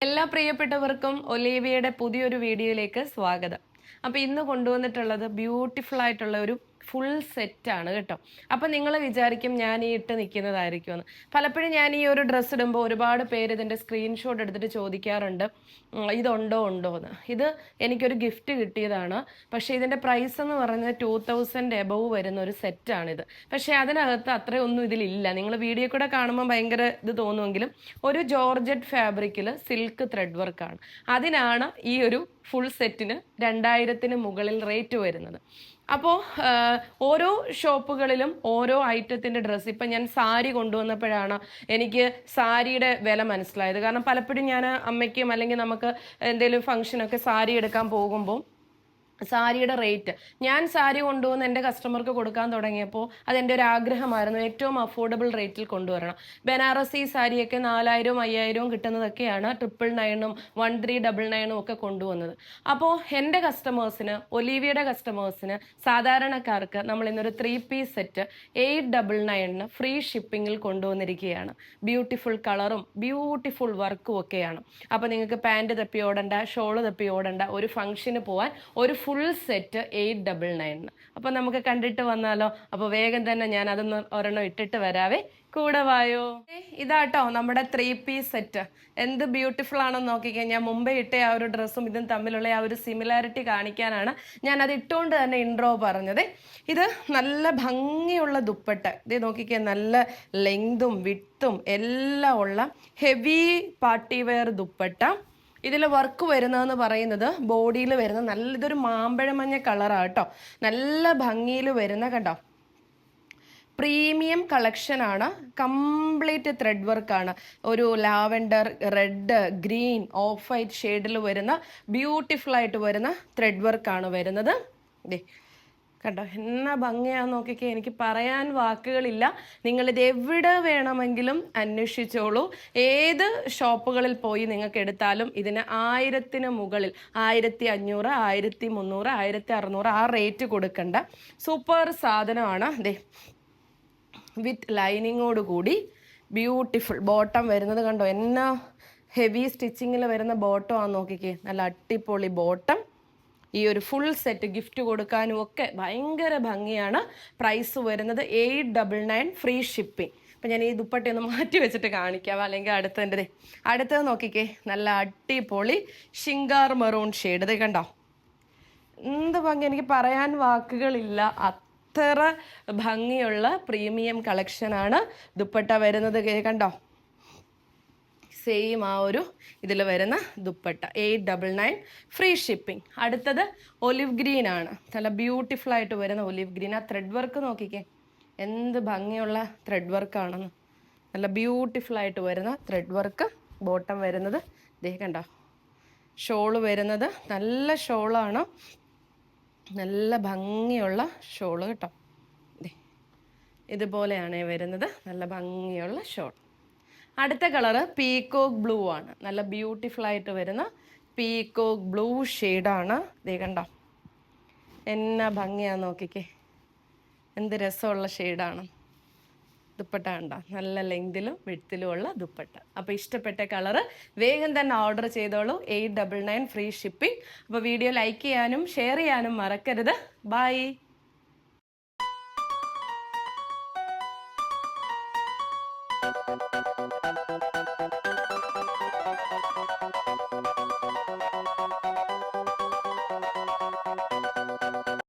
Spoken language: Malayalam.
എല്ലാ പ്രിയപ്പെട്ടവർക്കും ഒലീവിയയുടെ പുതിയൊരു വീഡിയോയിലേക്ക് സ്വാഗതം. അപ്പോൾ ഇന്ന് കൊണ്ടുവന്നിട്ടുള്ളത് ബ്യൂട്ടിഫുൾ ആയിട്ടുള്ള ഒരു ഫുൾ സെറ്റാണ് കേട്ടോ. അപ്പം നിങ്ങൾ വിചാരിക്കും ഞാൻ ഈ ഇട്ട് നിൽക്കുന്നതായിരിക്കുമെന്ന് പലപ്പോഴും ഞാൻ ഈ ഒരു ഡ്രസ്സ് ഇടുമ്പോൾ ഒരുപാട് പേര് ഇതിന്റെ സ്ക്രീൻഷോട്ട് എടുത്തിട്ട് ചോദിക്കാറുണ്ട് ഇതുണ്ടോ ഉണ്ടോ എന്ന്. ഇത് എനിക്കൊരു ഗിഫ്റ്റ് കിട്ടിയതാണ്. പക്ഷേ ഇതിന്റെ പ്രൈസ് എന്ന് പറഞ്ഞാൽ ടു തൗസൻഡ് എബവ് വരുന്ന ഒരു സെറ്റാണിത് പക്ഷേ അതിനകത്ത് അത്രയൊന്നും ഇതിലില്ല. നിങ്ങൾ വീഡിയോ കൂടെ കാണുമ്പോൾ ഭയങ്കര ഇത് തോന്നുമെങ്കിലും ഒരു ജോർജറ്റ് ഫാബ്രിക്കിൽ സിൽക്ക് ത്രെഡ് വർക്കാണ് അതിനാണ് ഈ ഒരു ഫുൾ സെറ്റിന് രണ്ടായിരത്തിന് മുകളിൽ റേറ്റ് വരുന്നത്. അപ്പോൾ ഓരോ ഷോപ്പുകളിലും ഓരോ ഐറ്റത്തിന്റെ ഡ്രസ്സ്. ഇപ്പം ഞാൻ സാരി കൊണ്ടുവന്നപ്പോഴാണ് എനിക്ക് സാരിയുടെ വില മനസ്സിലായത്. കാരണം പലപ്പോഴും ഞാൻ അമ്മയ്ക്കും അല്ലെങ്കിൽ നമുക്ക് എന്തെങ്കിലും ഫംഗ്ഷനൊക്കെ സാരി എടുക്കാൻ പോകുമ്പോൾ സാരിയുടെ റേറ്റ്. ഞാൻ സാരി കൊണ്ടുവന്ന് എന്റെ കസ്റ്റമർക്ക് കൊടുക്കാൻ തുടങ്ങിയപ്പോൾ അതെന്റെ ഒരു ആഗ്രഹമായിരുന്നു. ഏറ്റവും അഫോർഡബിൾ റേറ്റിൽ കൊണ്ടുവരണം. ബനാറസി സാരിയൊക്കെ നാലായിരവും അയ്യായിരവും കിട്ടുന്നതൊക്കെയാണ് ട്രിപ്പിൾ നയനും വൺ ത്രീ ഡബിൾ നയനും ഒക്കെ കൊണ്ടുവന്നത്. അപ്പോൾ എന്റെ കസ്റ്റമേഴ്സിന് ഒലീവിയുടെ കസ്റ്റമേഴ്സിന് സാധാരണക്കാർക്ക് നമ്മൾ ഇന്നൊരു three piece set eight double നയനിന് free ഷിപ്പിങ്ങിൽ കൊണ്ടുവന്നിരിക്കുകയാണ്. ബ്യൂട്ടിഫുൾ കളറും ബ്യൂട്ടിഫുൾ വർക്കും ഒക്കെയാണ്. അപ്പോൾ നിങ്ങൾക്ക് പാന്റ് തപ്പി ഓടണ്ട ഷോൾ തപ്പി ഓടണ്ട ഒരു ഫംഗ്ഷന് പോകാൻ ഒരു full set eight double nine അപ്പോൾ നമുക്ക് കണ്ടിട്ട് വന്നാലോ? അപ്പോൾ വേഗം തന്നെ ഞാൻ അതൊന്ന് ഒരെണ്ണം ഇട്ടിട്ട് വരാവേ. കൂടെ വായോ? ഇതാട്ടോ നമ്മുടെ ത്രീ പീസ് സെറ്റ് എന്ത് ബ്യൂട്ടിഫുൾ ആണെന്ന് നോക്കിക്കേ. ഞാൻ മുമ്പേ ഇട്ട ആ ഒരു ഡ്രസ്സും ഇതും തമ്മിലുള്ള ആ ഒരു സിമിലാരിറ്റി കാണിക്കാനാണ് ഞാൻ അത് ഇട്ടുകൊണ്ട് തന്നെ ഇൻട്രോ പറഞ്ഞത്. ഇത് നല്ല ഭംഗിയുള്ള ദുപ്പട്ട. ഇത് നോക്കിക്കേ നല്ല ലെങ്തും വിട്ടും എല്ലാം ഉള്ള ഹെവി പാർട്ടി വെയർ ദുപ്പട്ട. ഇതിൽ വർക്ക് വരുന്നതെന്ന് പറയുന്നത് ബോഡിയിൽ വരുന്ന നല്ല ഇതൊരു മാമ്പഴമഞ്ഞ കളറാണ് കേട്ടോ. നല്ല ഭംഗിയിൽ വരുന്ന കണ്ടോ? പ്രീമിയം കളക്ഷനാണ് കംപ്ലീറ്റ് ത്രെഡ് വർക്കാണ് ഒരു lavender red green off white ഷെയ്ഡിൽ വരുന്ന ബ്യൂട്ടിഫുൾ ആയിട്ട് വരുന്ന ത്രെഡ് വർക്കാണ് വരുന്നത്. കണ്ടോ? എന്നാ ഭംഗിയാന്ന് നോക്കിക്കേ. എനിക്ക് പറയാൻ വാക്കുകളില്ല. നിങ്ങളിത് എവിടെ വേണമെങ്കിലും അന്വേഷിച്ചോളൂ. ഏത് ഷോപ്പുകളിൽ പോയി നിങ്ങൾക്ക് എടുത്താലും ഇതിന് ആയിരത്തിന് മുകളിൽ ആയിരത്തി അഞ്ഞൂറ് ആയിരത്തി മുന്നൂറ് ആയിരത്തി അറുന്നൂറ് ആ റേറ്റ് കൊടുക്കണ്ട. സൂപ്പർ സാധനമാണ്. ദേ വിത്ത് ലൈനിങ്ങോട് കൂടി ബ്യൂട്ടിഫുൾ ബോട്ടം വരുന്നത് കണ്ടോ? എന്നാ ഹെവി സ്റ്റിച്ചിങ്ങിൽ വരുന്ന ബോട്ടം ആണെന്ന് നോക്കിക്കേ. നല്ല അടിപൊളി ബോട്ടം ഈ ഒരു ഫുൾ സെറ്റ് ഗിഫ്റ്റ് കൊടുക്കാനും ഒക്കെ ഭയങ്കര ഭംഗിയാണ്. പ്രൈസ് വരുന്നത് eight double nine free shipping അപ്പം ഞാൻ ഈ ദുപ്പട്ടി ഒന്ന് മാറ്റി വെച്ചിട്ട് കാണിക്കാം. അല്ലെങ്കിൽ അടുത്തതിന്റെ അടുത്തത് നോക്കിക്കേ. നല്ല അടിപൊളി ഷിങ്കാർ മെറൂൺ ഷെയ്ഡ് ഇത് കണ്ടോ? എന്ത് ഭംഗി. എനിക്ക് പറയാൻ വാക്കുകളില്ല. അത്ര ഭംഗിയുള്ള പ്രീമിയം കളക്ഷനാണ് ദുപ്പട്ട വരുന്നത്. കണ്ടോ? സെയിം ആ ഒരു ഇതിൽ വരുന്ന dupatta. Eight double nine free shipping അടുത്തത് ഒലിവ് ഗ്രീൻ ആണ്. നല്ല ബ്യൂട്ടിഫുൾ ആയിട്ട് വരുന്ന ഒലിവ് ഗ്രീൻ ആ ത്രെഡ് വർക്ക് നോക്കിക്കേ. എന്ത് ഭംഗിയുള്ള ത്രെഡ് വർക്കാണെന്ന് നല്ല ബ്യൂട്ടിഫുൾ ആയിട്ട് വരുന്ന ത്രെഡ് വർക്ക് ബോട്ടം വരുന്നത്. ദേ കണ്ടോ. ഷോൾ വരുന്നത് നല്ല ഷോളാണ് നല്ല ഭംഗിയുള്ള ഷോൾ കേട്ടോ. ഇതുപോലെയാണ് വരുന്നത്. നല്ല ഭംഗിയുള്ള ഷോൾ അടുത്ത കളറ് പീക്കോക്ക് ബ്ലൂ ആണ്. നല്ല ബ്യൂട്ടിഫുൾ ആയിട്ട് വരുന്ന പീക്കോക്ക് ബ്ലൂ ഷെയ്ഡാണ് ദേ കണ്ടോ? എന്നാ ഭംഗിയാന്ന് നോക്കിക്കേ. എന്ത് രസമുള്ള ഷെയ്ഡാണ് ദുപ്പട്ട കണ്ടോ? നല്ല ലെങ്തിലും വിഴുത്തിലും ഉള്ള ദുപ്പട്ട. അപ്പോൾ ഇഷ്ടപ്പെട്ട കളറ് വേഗം തന്നെ ഓർഡർ ചെയ്തോളൂ. Eight double nine free shipping അപ്പോൾ വീഡിയോ ലൈക്ക് ചെയ്യാനും ഷെയർ ചെയ്യാനും മറക്കരുത്. Bye